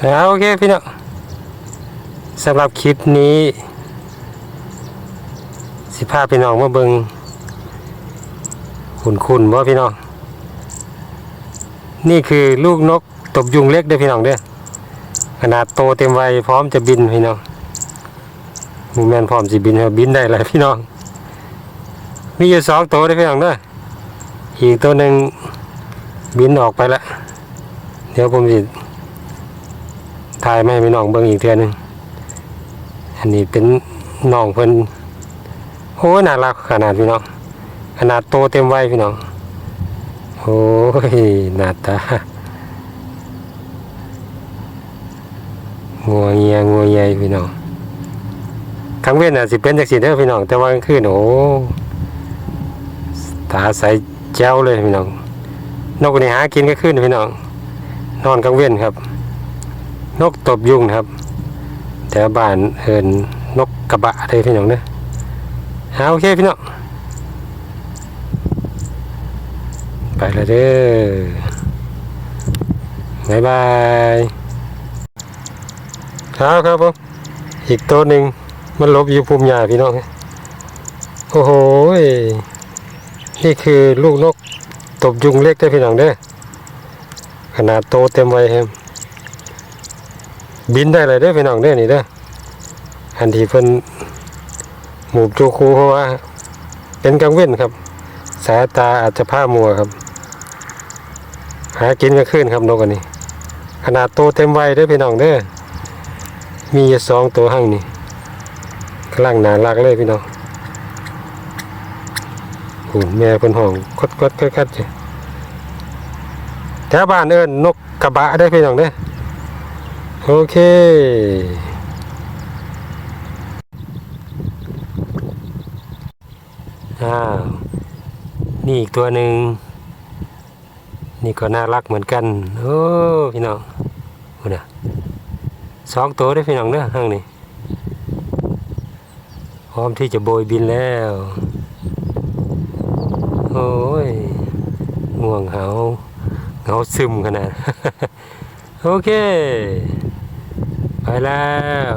เอาโอเคพี่น้องสำหรับคลิปนี้ สิพาพี่น้องมาเบิงคุณคุณบ่พี่น้อง นี่คือลูกนกตบยุงเล็กเด้อพี่น้องเด้อขนาดโตเต็มวัยพร้อมจะบินพี่น้องมูแมนพร้อมสิบินครับบินได้เลยพี่น้อง มีอยู่สองตัวเด้พี่น้องเด้ออีกตัวหนึ่งบินออกไปละเดี๋ยวผมสิ ถ่ายมาให้พี่น้องเบิ่งอีกเทื่อหนึง อันนี้เป็นน้องเพิ่นโอ้ยน่ารักขนาดพี่น้อง ขนาดโตเต็มวัยพี่น้อง โอ้ยหน้าตางัวเงียงัวใหญ่พี่น้องกลางเว้นน่ะสิเป็นจักสิเด้อพี่น้อง แต่ว่ากลางคืนโอ้ตาใสแจ๋วเลยพี่น้อง นกนี่หากินก็ขึ้นพี่น้อง นอนกลางเว้นครับ นกตบยุงนะครับแต่บ้านเอินนกกระบะเลยพี่น้องเด้อเอาโอเคพี่น้องไปแล้วเด้อบายบายครับครับผมอีกตัวหนึ่งมันลบอยู่ภูมิหญ้าพี่น้องโอ้โหนี่คือลูกนกตบยุงเล็กได้พี่น้องเด้อขนาดโตเต็มวัยครับ บินได้เลยเด้อพี่น้องเด้อนี่เด้ออันที่เพิ่นหมูบจูคูเพราะว่า เป็นกลางเว้นครับ สายตาอาจจะผ้ามัวครับ หากินก็ขึ้นครับนกอันนี้ ขนาดโตเต็มวัยเด้อพี่น้องเด้อมีสองตัวหั่งนี่กำลังหนารักเลยพี่น้องหุ่นแม่เป็นห้องคดคดคัดคัดแถวบ้านเอิ้นนกกระบะได้พี่น้องเด้อ โอเค อ้าว นี่อีกตัวหนึ่ง นี่ก็น่ารักเหมือนกัน โอ้ พี่น้องโอ้นะสองตัวได้พี่น้องเด้อห้างนี้ พร้อมที่จะโบยบินแล้ว โอ้ยง่วงเหาเหงาซึมขนาดโอเค ไปแล้ว